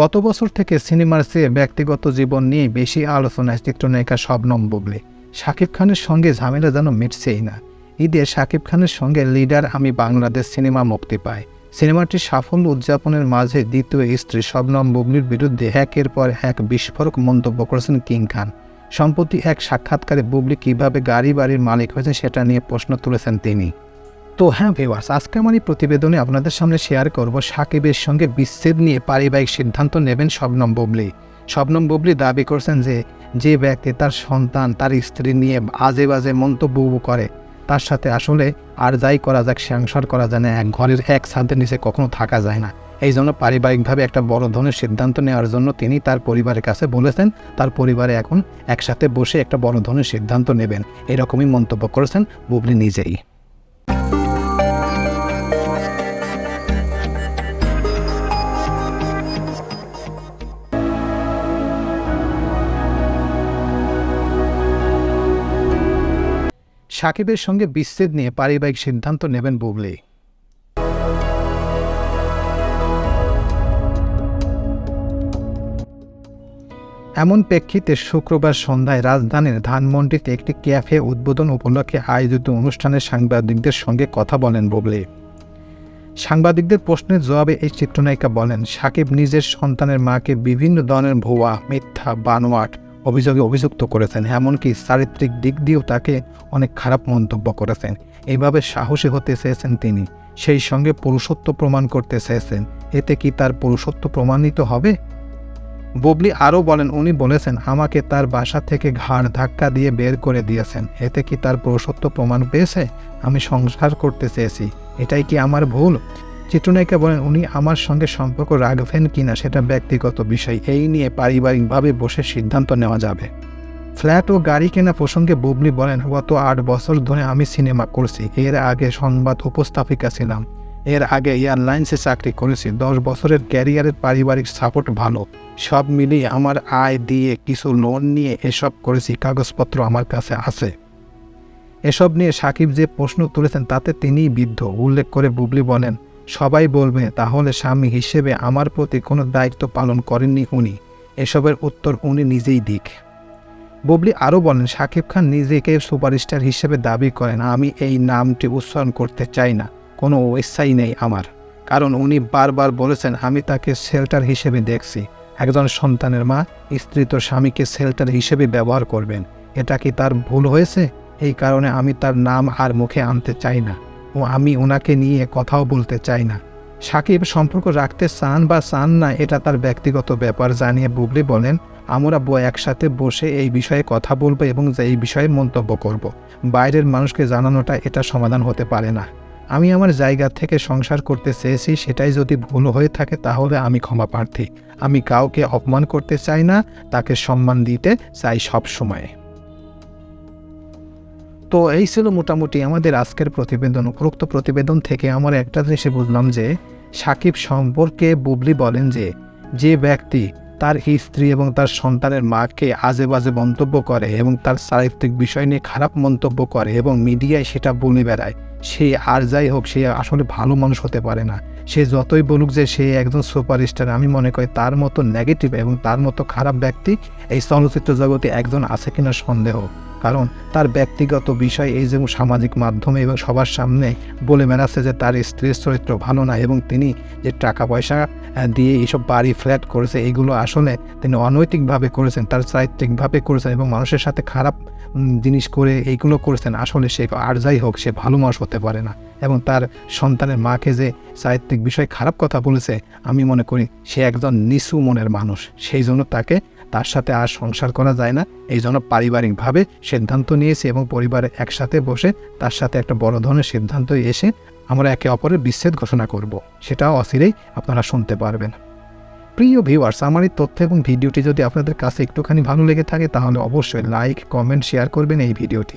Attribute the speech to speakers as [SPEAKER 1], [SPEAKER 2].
[SPEAKER 1] গত বছর থেকে সিনেমার চেয়ে ব্যক্তিগত জীবন নিয়ে বেশি আলোচনায় চিত্রনায়িকা শবনম বুবলি। শাকিব খানের সঙ্গে ঝামেলা যেন মিটছেই না। ঈদে শাকিব খানের সঙ্গে লিডার আমি বাংলাদেশ সিনেমা মুক্তি পায় সিনেমাটির সাফল্য উদযাপনের মাঝে দ্বিতীয় স্ত্রী শবনম বুবলির বিরুদ্ধে একের পর হ্যাক বিস্ফোরক মন্তব্য করেছেন কিং খান। সম্প্রতি এক সাক্ষাৎকারে বুবলি কীভাবে গাড়ি বাড়ির মালিক হয়েছে সেটা নিয়ে প্রশ্ন তুলেছেন তিনি। তো হ্যাঁ ভিওয়ার্স আজকে আমার এই প্রতিবেদনে আপনাদের সামনে শেয়ার করব সাকিবের সঙ্গে বিচ্ছেদ নিয়ে পারিবারিক সিদ্ধান্ত নেবেন শবনম বুবলি। শবনম বুবলি দাবি করছেন যে যে ব্যক্তি তার সন্তান, তার স্ত্রী নিয়ে আজে বাজে মন্তব্য করে, তার সাথে আসলে আর যাই করা যাক, সংসার করা যায় না, এক ঘরের এক ছাদের নিচে কখনো থাকা যায় না। এই জন্য পারিবারিকভাবে একটা বড় ধরনের সিদ্ধান্ত নেওয়ার জন্য তিনি তার পরিবারের কাছে বলেছেন, তার পরিবারে এখন একসাথে বসে একটা বড় ধরনের সিদ্ধান্ত নেবেন। এরকমই মন্তব্য করেছেন বুবলি নিজেই। সাকিবের সঙ্গে বিচ্ছেদ নিয়ে পারিবারিক সিদ্ধান্ত নেবেন বুবলি। এমন প্রেক্ষিতে শুক্রবার সন্ধ্যায় রাজধানীর ধানমন্ডিতে একটি ক্যাফে উদ্বোধন উপলক্ষে আয়োজিত অনুষ্ঠানে সাংবাদিকদের সঙ্গে কথা বলেন বুবলি। সাংবাদিকদের প্রশ্নের জবাবে এই চিত্রনায়িকা বলেন, সাকিব নিজের সন্তানের মাকে বিভিন্ন ধরনের ভুয়া, মিথ্যা, বানোয়াট অভিযোগে অভিযুক্ত করেছেন, এমনকি চারিত্রিক দিক দিয়েও তাকে অনেক খারাপ মন্তব্য করেছেন। এইভাবে সাহসী হতে চেয়েছেন তিনি, সেই সঙ্গে পুরুষত্ব প্রমাণ করতে চেয়েছেন। এতে কি তার পুরুষত্ব প্রমাণিত হবে? বুবলি আরও বলেন, উনি বলেছেন, আমাকে তার বাসা থেকে ঘাড় ধাক্কা দিয়ে বের করে দিয়েছেন। এতে কি তার পুরুষত্ব প্রমাণ পেয়েছে? আমি সংসার করতে চেয়েছি। এটাই কি আমার ভুল? চিত্রনায়িকা বলেন, উনি আমার সঙ্গে সম্পর্ক রাখবেন কিনা সেটা ব্যক্তিগত বিষয়। এই নিয়ে পারিবারিকভাবে বসে সিদ্ধান্ত নেওয়া যাবে। ফ্ল্যাট ও গাড়ি কেনা প্রসঙ্গে বুবলি বলেন, গত আট বছর ধরে আমি সিনেমা করছি। এর আগে সংবাদ উপস্থাপিকা ছিলাম। এর আগে এয়ারলাইন্সে চাকরি করেছি। দশ বছরের ক্যারিয়ারের পারিবারিক সাপোর্ট ভালো। সব মিলিয়ে আমার আয় দিয়ে কিছু লোন নিয়ে এসব করেছি। কাগজপত্র আমার কাছে আছে। এসব নিয়ে সাকিব যে প্রশ্ন তুলেছেন, তাতে তিনিই বিদ্ধ। উল্লেখ করে বুবলি বলেন সবাই বলবে, তাহলে স্বামী হিসেবে আমার প্রতি কোনো দায়িত্ব পালন করেননি উনি। এসবের উত্তর উনি নিজেই দিক। বুবলি আরও বলেন শাকিব খান নিজেকে সুপারস্টার হিসেবে দাবি করেন। আমি এই নামটি উচ্চারণ করতে চাই না। কোনো ইচ্ছাই নেই আমার। কারণ উনি বারবার বলেছেন, আমি তাকে শেল্টার হিসেবে দেখছি। একজন সন্তানের মা স্ত্রী তো স্বামীকে শেল্টার হিসেবে ব্যবহার করবেন। এটা কি তার ভুল হয়েছে? এই কারণে আমি তার নাম আর মুখে আনতে চাই না। ও আমি ওনাকে নিয়ে কথাও বলতে চাই না। সাকিব সম্পর্ক রাখতে চান বা চান না, এটা তার ব্যক্তিগত ব্যাপার, জানিয়ে বুবলি বলেন, আমরা ব একসাথে বসে এই বিষয়ে কথা বলব এবং এই বিষয়ে মন্তব্য করব। বাইরের মানুষকে জানানোটা এটা সমাধান হতে পারে না। আমি আমার জায়গা থেকে সংসার করতে চেয়েছি, সেটাই যদি ভুল হয়ে থাকে তাহলে আমি ক্ষমা প্রার্থী। আমি কাউকে অপমান করতে চাই না, তাকে সম্মান দিতে চাই সব সময় তো এই ছিল মোটামুটি আমাদের আজকের প্রতিবেদন, উপরোক্ত প্রতিবেদন থেকে আমার একটা জিনিসে বুঝলাম যে, সাকিব সম্পর্কে বুবলি বলেন যে যে ব্যক্তি তার স্ত্রী এবং তার সন্তানের মাকে আজে বাজে মন্তব্য করে এবং তার চারিত্রিক বিষয় নিয়ে খারাপ মন্তব্য করে এবং মিডিয়ায় সেটা বলে বেড়ায় সে আর যাই হোক, সে আসলে ভালো মানুষ হতে পারে না। সে যতই বলুক যে সে একজন সুপারস্টার, আমি মনে করি তার মতো নেগেটিভ এবং তার মতো খারাপ ব্যক্তি এই চলচ্চিত্র জগতে একজন আছে কিনা সন্দেহ। কারণ তার ব্যক্তিগত বিষয় এই যে সামাজিক মাধ্যমে এবং সবার সামনে বলে বেড়াচ্ছে যে তার স্ত্রীর চরিত্র ভালো না এবং তিনি যে টাকা পয়সা দিয়ে এইসব বাড়ি ফ্ল্যাট করেছে, এগুলো আসলে তিনি অনৈতিকভাবে করেছেন, তার চারিত্রিকভাবে করেছেন এবং মানুষের সাথে খারাপ জিনিস করে এইগুলো করেছেন, আসলে সে আর যাই হোক, সে ভালো মানুষ পারে না। এবং তার সন্তানের মাকে যে চারিত্রিক বিষয়ে খারাপ কথা বলেছে, আমি মনে করি সে একজন নিচু মনের মানুষ। সেই জন্য তাকে তার সাথে আর সংসার করা যায় না। এই জন্য পারিবারিকভাবে সিদ্ধান্ত নিয়েছে এবং পরিবারে একসাথে বসে তার সাথে একটা বড় ধরনের সিদ্ধান্ত এসে আমরা একে অপরের বিচ্ছেদ ঘোষণা করব। সেটাও অচিরেই আপনারা শুনতে পারবেন। প্রিয় ভিউয়ার্স আমার এই তথ্য এবং ভিডিওটি যদি আপনাদের কাছে একটুখানি ভালো লেগে থাকে, তাহলে অবশ্যই লাইক কমেন্ট শেয়ার করবেন এই ভিডিওটি।